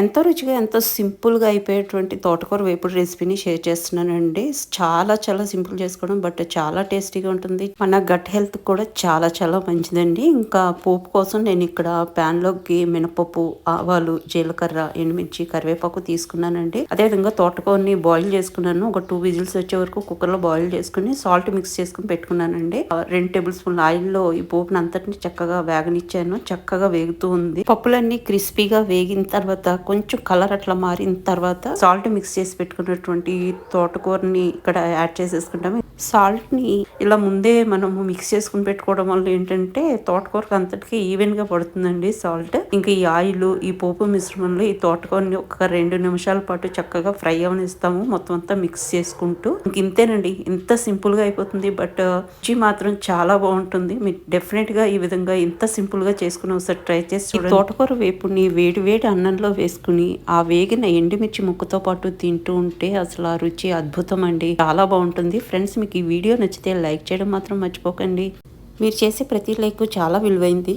ఎంతో రుచిగా ఎంతో సింపుల్గా అయిపోయేటువంటి తోటకూర వేపుడు రెసిపీని షేర్ చేస్తున్నానండి. చాలా చాలా సింపుల్ చేసుకోవడం బట్ చాలా టేస్టీగా ఉంటుంది. మన గట్ హెల్త్ కూడా చాలా చాలా మంచిదండి. ఇంకా పోపు కోసం నేను ఇక్కడ ప్యాన్లోకి మినపప్పు ఆవాలు జీలకర్ర ఎండుమిర్చి కరివేపాకు తీసుకున్నానండి. అదేవిధంగా తోటకూరని బాయిల్ చేసుకున్నాను. ఒక టూ విజిల్స్ వచ్చే వరకు కుక్కర్లో బాయిల్ చేసుకుని సాల్ట్ మిక్స్ చేసుకుని పెట్టుకున్నానండి. రెండు టేబుల్ స్పూన్ ఆయిల్లో ఈ పోపుని అంతటిని చక్కగా వేగనిచ్చాను. చక్కగా వేగుతూ ఉంది. పప్పులన్నీ క్రిస్పీగా వేగిన తర్వాత కొంచెం కలర్ అట్లా మారిన తర్వాత సాల్ట్ మిక్స్ చేసి పెట్టుకున్నటువంటి తోటకూరని ఇక్కడ యాడ్ చేసేసుకుంటాము. సాల్ట్ని ఇలా ముందే మనము మిక్స్ చేసుకుని పెట్టుకోవడం వల్ల ఏంటంటే తోటకూరకు అంతటికి ఈవెన్గా పడుతుందండి సాల్ట్. ఇంకా ఈ ఆయిల్ ఈ పోపు మిశ్రమంలో ఈ తోటకూరని ఒక రెండు నిమిషాల పాటు చక్కగా ఫ్రై అవనిస్తాము మొత్తం అంతా మిక్స్ చేసుకుంటూ. ఇంక ఇంతేనండి ఇంత సింపుల్గా అయిపోతుంది బట్ రుచి మాత్రం చాలా బాగుంటుంది. మీరు డెఫినెట్గా ఈ విధంగా ఇంత సింపుల్గా చేసుకుని ఒకసారి ట్రై చేసి తోటకూర వేపుని వేడి వేడి అన్నంలో వేసుకుని ఆ వేగిన ఎండుమిర్చి ముక్కతో పాటు తింటూ ఉంటే అసలు ఆ రుచి అద్భుతం అండి చాలా బాగుంటుంది. ఫ్రెండ్స్ మీకు ఈ వీడియో నచ్చితే లైక్ చేయడం మాత్రం మర్చిపోకండి. మీరు చేసే ప్రతి లైక్ చాలా విలువైంది.